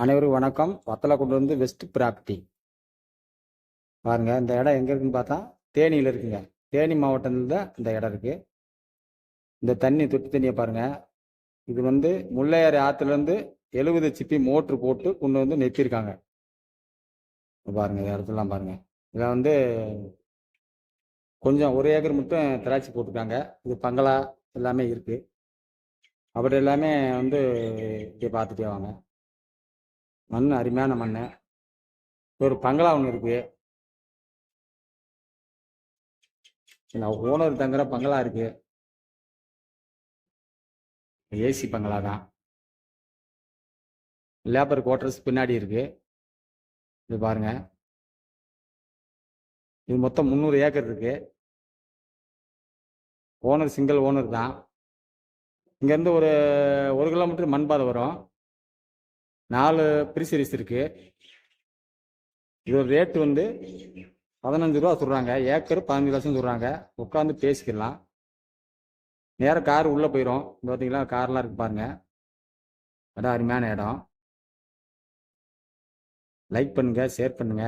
அனைவரும் வணக்கம். வத்தலை கொண்டு வந்து வெஸ்ட் ப்ராப்பர்ட்டி பாருங்க இந்த இடம் எங்க இருக்குன்னு பார்த்தா தேனியில் இருக்குங்க. தேனி மாவட்டத்தில் தான் இந்த இடம் இருக்கு. இந்த தண்ணி தொட்டி தண்ணியை பாருங்க. இது வந்து முல்லையாறு ஆற்றுலேருந்து எழுபது சிப்பி மோட்ரு போட்டு கொண்டு வந்து நிறுத்தியிருக்காங்க. பாருங்கள் பாருங்க இந்த இடத்துலாம் பாருங்க. இதில் வந்து கொஞ்சம் ஒரு ஏக்கர் மட்டும் திராட்சை போட்டிருக்காங்க. இது பங்களா எல்லாமே இருக்குது அப்படி எல்லாமே வந்து இப்படி பார்த்துட்டே வாங்க. மண் அருமையான மண் ஒரு பங்களா ஒன்று இருக்கு. ஓனர் தங்குற பங்களா இருக்கு. ஏசி பங்களா தான். லேபர் குவார்டர்ஸ் பின்னாடி இருக்கு. இது பாருங்க. இது மொத்தம் முந்நூறு ஏக்கர் இருக்கு. ஓனர் சிங்கிள் ஓனர் தான். இங்கேருந்து ஒரு ஒரு கிலோமீட்டர் மண் பாதை வரும். நாலு பிரிசரிஸ் இருக்கு. இதோட ரேட்டு வந்து பதினஞ்சு ரூபா சொல்கிறாங்க ஏக்கர் பதினஞ்சு லட்சம் சொல்கிறாங்க உட்காந்து பேசிக்கலாம். நேராக கார் உள்ளே போயிடும் இந்த பார்த்தீங்களா கார்லாம் இருக்கு பாருங்க. அதான் அருமையான இடம். லைக் பண்ணுங்க ஷேர் பண்ணுங்க.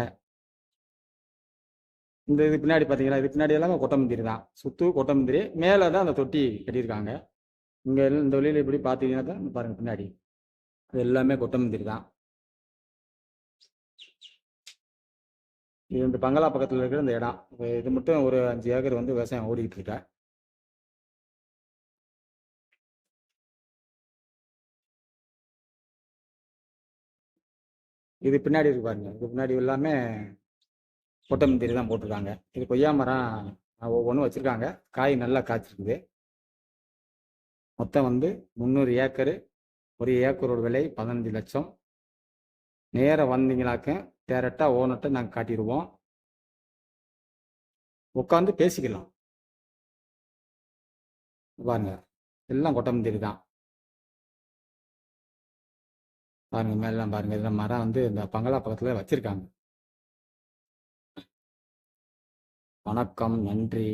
இந்த இது பின்னாடி பார்த்தீங்களா இது பின்னாடி எல்லாமே கொட்டமந்திரி தான். சுத்து கொட்டமந்திரி மேலே தான் அந்த தொட்டி கட்டியிருக்காங்க. இங்கே இந்த வழியில் இப்படி பார்த்தீங்கன்னா தான் பாருங்கள் பின்னாடி. இது எல்லாமே கொட்டமந்திரி தான். இது இந்த பங்களா பக்கத்தில் இருக்கிற இந்த இடம். இது மட்டும் ஒரு அஞ்சு ஏக்கர் வந்து விவசாயம் ஓடிக்கிட்டு இருக்கா. இது பின்னாடி இருக்கு பாருங்க. இது பின்னாடி எல்லாமே கொட்டமந்திரி தான் போட்டிருக்காங்க. இது கொய்யா மரம் ஒவ்வொன்றும் வச்சுருக்காங்க. காய் நல்லா காய்ச்சிருக்குது. மொத்தம் வந்து முந்நூறு ஏக்கரு ஒரு ஏக்கரோட விலை பதினஞ்சு லட்சம். நேராக வந்தீங்களாக்க டேரெக்டாக ஓனர்கிட்ட நாங்கள் காட்டிடுவோம் உட்காந்து பேசிக்கலாம். பாருங்க எல்லாம் கொட்டமந்திரி தான். பாருங்க மேலாம் பாருங்க இதெல்லாம் மரம் வந்து இந்த பங்களா பக்கத்தில் வச்சிருக்காங்க. வணக்கம் நன்றி.